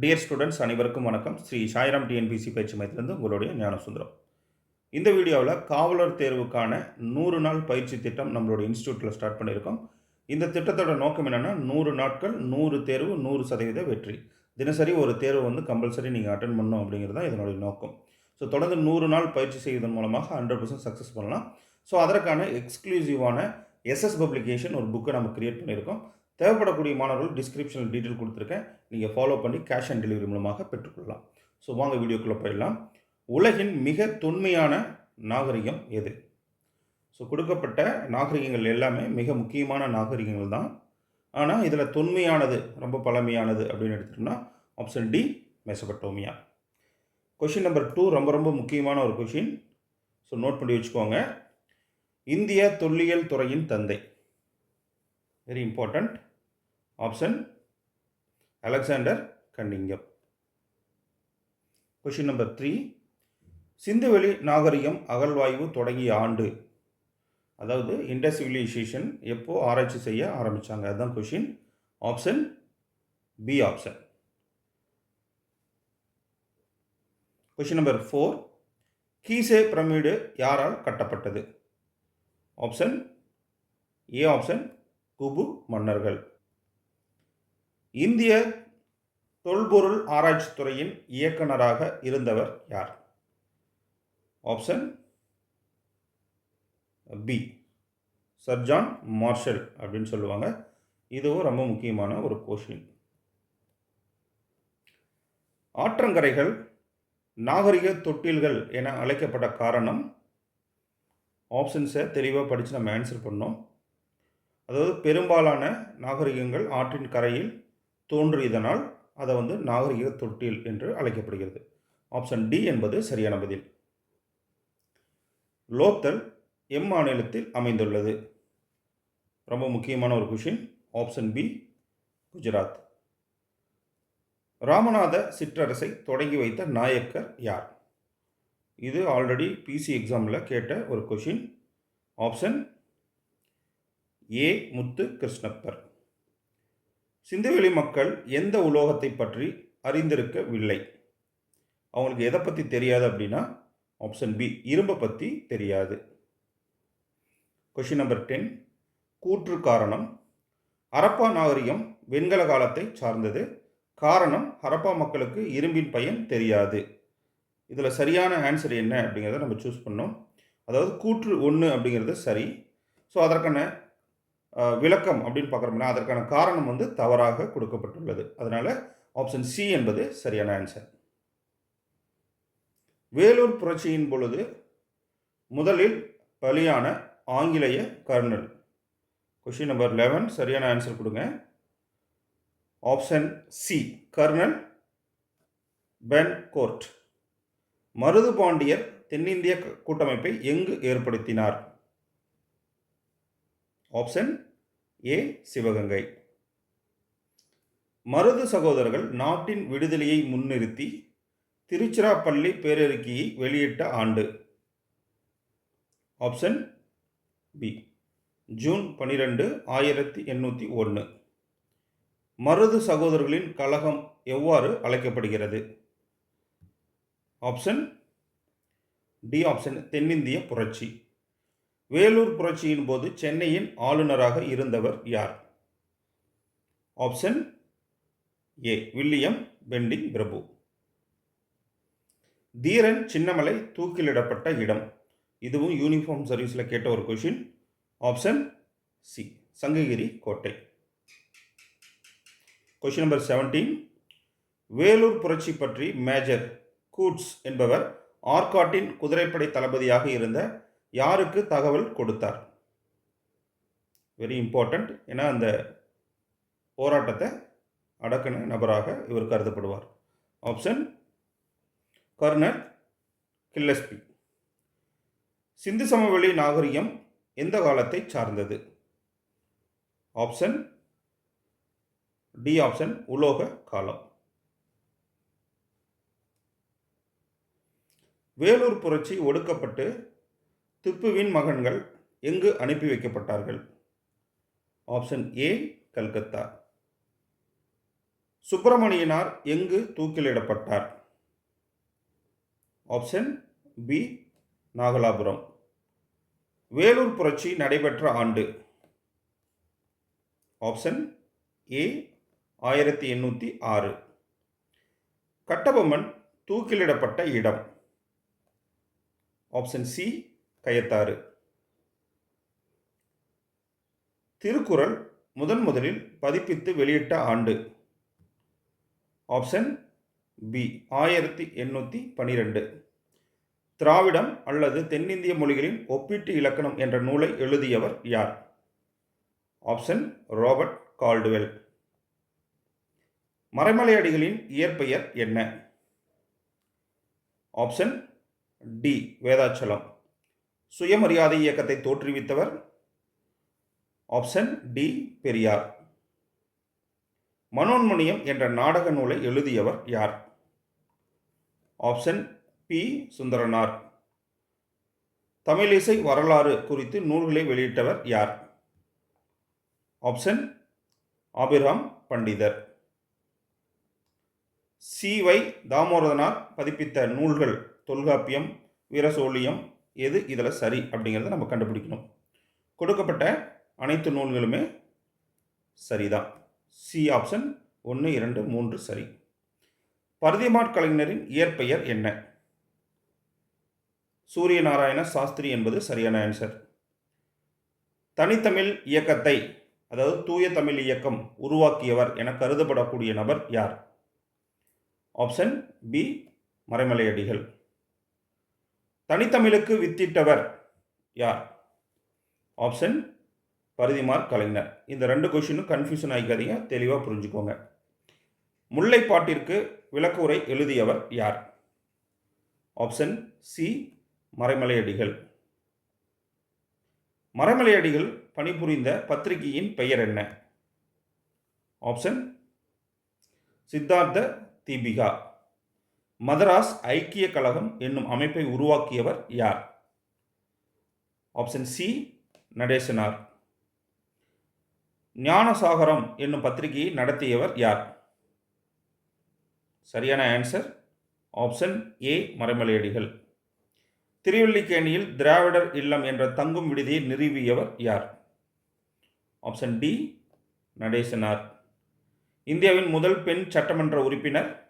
Dear students அனைவருக்கும் வணக்கம். Sri Sairam TNPSC பயிற்சி மையத்திலிருந்து உங்களுடைய ஞானசுந்தரம். இந்த வீடியோவில் காவலர் தேர்வுக்கான நூறு நாள் பயிற்சி திட்டம் நம்மளோட இன்ஸ்டியூட்டில் ஸ்டார்ட் பண்ணியிருக்கோம். இந்த திட்டத்தோட நோக்கம் என்னென்னா நூறு நாட்கள் நூறு தேர்வு நூறு சதவீத வெற்றி. தினசரி ஒரு தேர்வு வந்து கம்பல்சரி நீங்கள் அட்டன் பண்ணணும் அப்படிங்கிறது தான் இதனுடைய நோக்கம். ஸோ தொடர்ந்து நூறு நாள் பயிற்சி செய்வதன் மூலமாக ஹண்ட்ரட் பர்சன்ட் சக்ஸஸ் பண்ணலாம். ஸோ அதற்கான எக்ஸ்க்ளூசிவான எஸ்எஸ் பப்ளிகேஷன் ஒரு புக்கை நம்ம கிரியேட் பண்ணியிருக்கோம். தேவைப்படக்கூடிய மாணவர்கள் டிஸ்கிரிப்ஷனில் டீட்டெயில் கொடுத்துருக்கேன். நீங்கள் ஃபாலோ பண்ணி கேஷ் ஆன் டெலிவரி மூலமாக பெற்றுக்கொள்ளலாம். ஸோ வாங்க வீடியோக்குள்ளே போயிடலாம். உலகின் மிக தொன்மையான நாகரிகம் எது? ஸோ கொடுக்கப்பட்ட நாகரிகங்கள் எல்லாமே மிக முக்கியமான நாகரிகங்கள் தான். ஆனால் இதில் தொன்மையானது ரொம்ப பழமையானது அப்படின்னு எடுத்துட்டோம்னா option D Mesopotamia question number two ரொம்ப ரொம்ப முக்கியமான ஒரு கொஷின் ஸோ நோட் பண்ணி வச்சுக்கோங்க. இந்திய தொல்லியல் துறையின் தந்தை. Very important option Alexander Cunningham question number three சிந்துவெளி நாகரிகம் அகழ்வாய்வு தொடங்கிய ஆண்டு. அதாவது இண்டஸ் சிவிலைசேஷன் எப்போது ஆராய்ச்சி செய்ய ஆரம்பித்தாங்க அதுதான் question option B option question number four Giza pyramid யாரால் கட்டப்பட்டது? ஆப்ஷன் ஏ ஆப்ஷன் குபு மன்னர்கள். இந்திய தொல்பொருள் ஆராய்ச்சி துறையின் இயக்குனராக இருந்தவர் யார்? Option B. சர்ஜான் மார்ஷல் அப்படின்னு சொல்லுவாங்க. இதுவும் ரொம்ப முக்கியமான ஒரு கொஷின் ஆற்றங்கரைகள் நாகரிக தொட்டில்கள் என அழைக்கப்பட்ட காரணம் ஆப்ஷன்ஸை தெளிவாக படித்து நம்ம ஆன்சர் பண்ணோம். அதாவது பெரும்பாலான நாகரிகங்கள் ஆற்றின் கரையில் தோன்றியதனால் அதை வந்து நாகரிக தொட்டில் என்று அழைக்கப்படுகிறது. ஆப்ஷன் டி என்பது சரியான பதில். லோத்தல் எம் மாநிலத்தில் அமைந்துள்ளது. ரொம்ப முக்கியமான ஒரு question option B Gujarat. Ramanatha சிற்றரசை தொடங்கி வைத்த நாயக்கர் யார்? இது ஆல்ரெடி பிசி எக்ஸாமில் கேட்ட ஒரு question option A Muthu Krishnappar சிந்துவெளி மக்கள் எந்த உலோகத்தை பற்றி அறிந்திருக்கவில்லை. அவங்களுக்கு எதை பற்றி தெரியாது அப்படின்னா ஆப்ஷன் பி இரும்பை பற்றி தெரியாது. கொஷின் நம்பர் டென் கூற்று காரணம். ஹரப்பா நாகரிகம் வெண்கல காலத்தை சார்ந்தது. காரணம் ஹரப்பா மக்களுக்கு இரும்பின் பயன் தெரியாது. இதில் சரியான ஆன்சர் என்ன அப்படிங்கிறத நம்ம சூஸ் பண்ணோம். அதாவது கூற்று ஒன்று அப்படிங்கிறது சரி. ஸோ அதற்கான விளக்கம் அப்படின்னு பார்க்குறோம்னா அதற்கான காரணம் வந்து தவறாக கொடுக்கப்பட்டுள்ளது. அதனால் ஆப்ஷன் சி என்பது சரியான ஆன்சர் வேலூர் புரட்சியின் பொழுது முதலில் பலியான ஆங்கிலேய கர்னல். கொஷின் நம்பர் லெவன் சரியான ஆன்சர் கொடுங்க. Option C colonel pen court Marudhu Pandiyar தென்னிந்திய கூட்டமைப்பை எங்கு ஏற்படுத்தினார்? Option A Sivaganga. மருது சகோதரர்கள் நாட்டின் விடுதலையை முன்னிறுத்தி திருச்சிராப்பள்ளி பேரறிக்கையை வெளியிட்ட ஆண்டு. ஆப்ஷன் பி ஜூன் பன்னிரெண்டு ஆயிரத்தி எண்ணூற்றி ஒன்று மருது சகோதரர்களின் கழகம் எவ்வாறு அழைக்கப்படுகிறது? ஆப்ஷன் டி ஆப்ஷன் தென்னிந்திய புரட்சி. வேலூர் புரட்சியின் போது சென்னையின் ஆளுநராக இருந்தவர் யார்? ஆப்ஷன் ஏ வில்லியம் பெண்டிங் பிரபு. தீரன் சின்னமலை தூக்கிலிடப்பட்ட இடம். இதுவும் யூனிஃபார்ம் சர்வீஸில் கேட்ட ஒரு கொஷின் ஆப்ஷன் சி சங்ககிரி கோட்டை. கொஷின் நம்பர் செவன்டீன் வேலூர் புரட்சி பற்றி மேஜர் கூட்ஸ் என்பவர் ஆர்காட்டின் குதிரைப்படை தளபதியாக இருந்த யாருக்கு தகவல் கொடுத்தார்? வெரி இம்பார்ட்டண்ட் ஏன்னா அந்த போராட்டத்தை அடக்கின நபராக இவர் கருதப்படுவார். Option colonel Gillespie. சிந்து சமவெளி நாகரிகம் எந்த காலத்தை சார்ந்தது? ஆப்ஷன் டி ஆப்ஷன் உலோக காலம். வேலூர் புரட்சி ஒடுக்கப்பட்டு திப்புவின் மகன்கள் எங்கு அனுப்பி வைக்கப்பட்டார்கள்? Option A Calcutta. சுப்பிரமணியனார் எங்கு தூக்கிலிடப்பட்டார்? Option B Nagalapuram. வேலூர் புரட்சி நடைபெற்ற ஆண்டு. ஆப்ஷன் ஏ ஆயிரத்தி எண்ணூற்றி ஆறு. கட்டபொம்மன் தூக்கிலிடப்பட்ட இடம். Option C Kayathar. திருக்குறள் முதன் முதலில் பதிப்பித்து வெளியிட்ட ஆண்டு. ஆப்ஷன் பி ஆயிரத்தி எண்ணூற்றி பனிரெண்டு. திராவிடம் அல்லது தென்னிந்திய மொழிகளின் ஒப்பீட்டு இலக்கணம் என்ற நூலை எழுதியவர் யார்? Option Robert Caldwell. மறைமலையடிகளின் இயற்பெயர் என்ன? Option D Vedachalam. சுயமரியாதை இயக்கத்தை தோற்றுவித்தவர் ஆப்ஷன் டி பெரியார். மனோன்மணியம் என்ற நாடக நூலை எழுதியவர் யார்? Option B Sundaranar. தமிழிசை வரலாறு குறித்து நூல்களை வெளியிட்டவர் யார்? Option Abraham Pandithar. C. V. Damodaranar பதிப்பித்த நூல்கள் தொல்காப்பியம் வீரசோழியம் எது இதில் சரி அப்படிங்கிறத நம்ம கண்டுபிடிக்கணும். கொடுக்கப்பட்ட அனைத்து நூல்களுமே சரிதான். சி ஆப்ஷன் ஒன்று இரண்டு மூன்று சரி. பரதிமாட் கலைஞரின் இயற்பெயர் என்ன? சூரிய நாராயண சாஸ்திரி என்பது சரியான ஆன்சர் தனித்தமிழ் இயக்கத்தை அதாவது தூய தமிழ் இயக்கம் உருவாக்கியவர் என கருதப்படக்கூடிய நபர் யார்? Option B Maraimalaiadigal. தனித்தமிழுக்கு வித்திட்டவர் யார்? ஆப்ஷன் பரிதிமார் கலைஞர். இந்த ரெண்டு கொஷினும் கன்ஃபியூஷன் ஆகிக்காதீங்க தெளிவாக புரிஞ்சுக்கோங்க. முல்லைப்பாட்டிற்கு விளக்குரை எழுதியவர் யார்? Option C Maraimalai Adigal. மறைமலையடிகள் பணிபுரிந்த பத்திரிகையின் பெயர் என்ன? ஆப்ஷன் சித்தார்த்த தீபிகா. மதராஸ் ஐக்கிய கழகம் என்னும் அமைப்பை உருவாக்கியவர் யார்? Option C Natesanar. ஞானசாகரம் என்னும் பத்திரிகையை நடத்தியவர் யார்? சரியான ஆன்சர் ஆப்ஷன் ஏ மறைமலையடிகள். திருவல்லிக்கேணியில் திராவிடர் இல்லம் என்ற தங்கும் விடுதியை நிறுவியவர் யார்? Option D Natesanar. இந்தியாவின் முதல் பெண் சட்டமன்ற உறுப்பினர்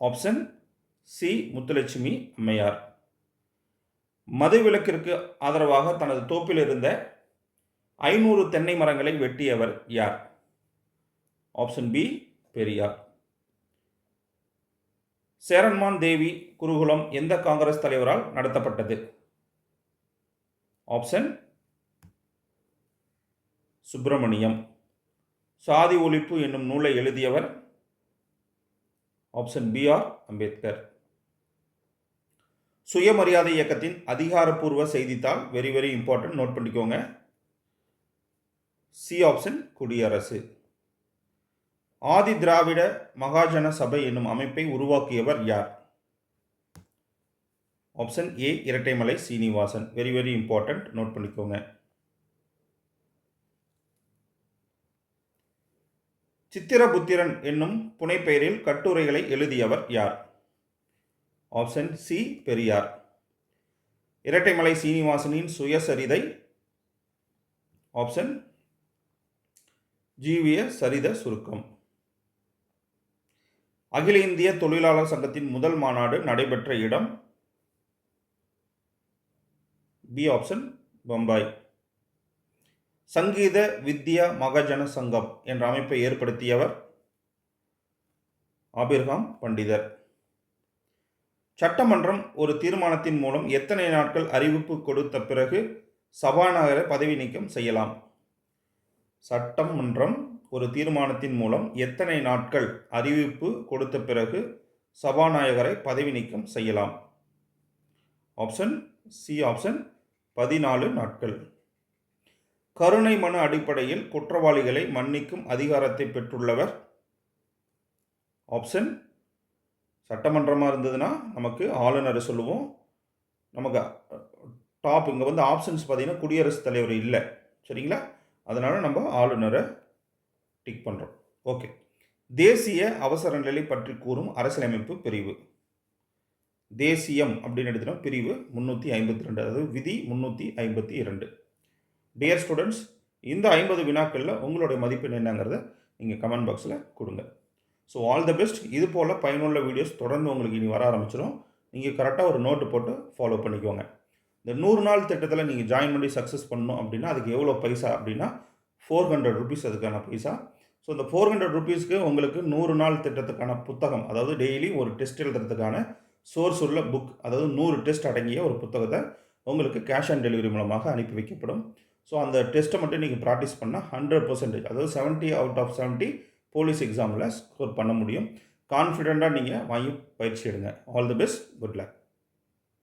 ஆப்ஷன் சி முத்துலட்சுமி அம்மையார். மதுவிலக்கிற்கு ஆதரவாக தனது தோப்பில் இருந்த ஐநூறு தென்னை மரங்களை வெட்டியவர் யார்? Option B Periyar. சேரன்மான் தேவி குருகுலம் எந்த காங்கிரஸ் தலைவரால் நடத்தப்பட்டது? ஆப்ஷன் சுப்பிரமணியம். சாதி ஒழிப்பு என்னும் நூலை எழுதியவர் ஆப்ஷன் பி ஆர் அம்பேத்கர். சுயமரியாதை இயக்கத்தின் அதிகாரப்பூர்வ செய்தித்தாள் வெரி வெரி இம்பார்ட்டன்ட் நோட் பண்ணிக்கோங்க. C option Kudiarasu. ஆதி திராவிட மகாஜன சபை என்னும் அமைப்பை உருவாக்கியவர் யார்? Option A Rettamalai Srinivasan. Very very important note பண்ணிக்கோங்க. சித்திரபுத்திரன் என்னும் புனைப்பெயரில் கட்டுரைகளை எழுதியவர் யார்? Option C Periyar. இரட்டைமலை சீனிவாசனின் சுயசரிதை. ஆப்ஷன் ஜீவிய சரித சுருக்கம். அகில இந்திய தொழிலாளர் சங்கத்தின் முதல் மாநாடு நடைபெற்ற இடம். B option Bombay. சங்கீத வித்யா மகஜன சங்கம் என்ற அமைப்பை ஏற்படுத்தியவர் ஆபிர்காம் பண்டிதர். சட்டமன்றம் ஒரு தீர்மானத்தின் மூலம் எத்தனை நாட்கள் அறிவிப்பு கொடுத்த பிறகு சபாநாயகரை பதவி நீக்கம் செய்யலாம்? சட்டமன்றம் ஒரு தீர்மானத்தின் மூலம் எத்தனை நாட்கள் அறிவிப்பு கொடுத்த பிறகு சபாநாயகரை பதவி நீக்கம் செய்யலாம்? ஆப்ஷன் சி ஆப்ஷன் பதினாலு நாட்கள். கருணை மனு அடிப்படையில் குற்றவாளிகளை மன்னிக்கும் அதிகாரத்தை பெற்றுள்ளவர். ஆப்ஷன் சட்டமன்றமாக இருந்ததுன்னா நமக்கு ஆளுநர் சொல்லுவோம். நமக்கு டாப் இங்கே வந்து ஆப்ஷன்ஸ் பார்த்தீங்கன்னா குடியரசுத் தலைவர் இல்லை. சரிங்களா? அதனால் நம்ம ஆளுநரை டிக் பண்ணுறோம் ஓகே தேசிய அவசர நிலை பற்றி கூறும் அரசியலமைப்பு பிரிவு. தேசியம் அப்படின்னு எடுத்துட்டோம். பிரிவு முந்நூற்றி ஐம்பத்தி ரெண்டு. அதாவது விதி முந்நூற்றி ஐம்பத்தி இரண்டு. டியர் ஸ்டூடெண்ட்ஸ் இந்த ஐம்பது வினாக்களில் உங்களுடைய மதிப்பெண் என்னங்கிறத நீங்கள் கமெண்ட் பாக்ஸில் கொடுங்க. ஸோ ஆல் த பெஸ்ட் இது போல் பயனுள்ள வீடியோஸ் தொடர்ந்து உங்களுக்கு இனி வர ஆரம்பிச்சிடும் நீங்கள் கரெக்டாக ஒரு நோட்டு போட்டு ஃபாலோ பண்ணிக்கோங்க. இந்த நூறு நாள் திட்டத்தில் நீங்கள் ஜாயின் பண்ணி சக்ஸஸ் பண்ணணும் அப்படின்னா அதுக்கு எவ்வளோ பைசா அப்படின்னா ஃபோர் ஹண்ட்ரட் ருபீஸ் அதுக்கான பைசா. ஸோ இந்த ஃபோர் ஹண்ட்ரட் ருபீஸ்க்கு உங்களுக்கு நூறு நாள் திட்டத்துக்கான புத்தகம் அதாவது டெய்லி ஒரு டெஸ்ட் எழுதுறதுக்கான சோர்ஸ் உள்ள புக் அதாவது நூறு டெஸ்ட் அடங்கிய ஒரு புத்தகத்தை உங்களுக்கு கேஷ் ஆன் டெலிவரி மூலமாக அனுப்பி வைக்கப்படும். ஸோ அந்த டெஸ்ட்டை மட்டும் நீங்கள் ப்ராக்டிஸ் பண்ணால் ஹண்ட்ரட் பர்சன்டேஜ் அதாவது seventy out of seventy police எக்ஸாமில் ஸ்கோர் பண்ண முடியும். கான்ஃபிடெண்ட்டாக நீங்கள் வாங்கி பயிற்சி எடுங்க. All the best good luck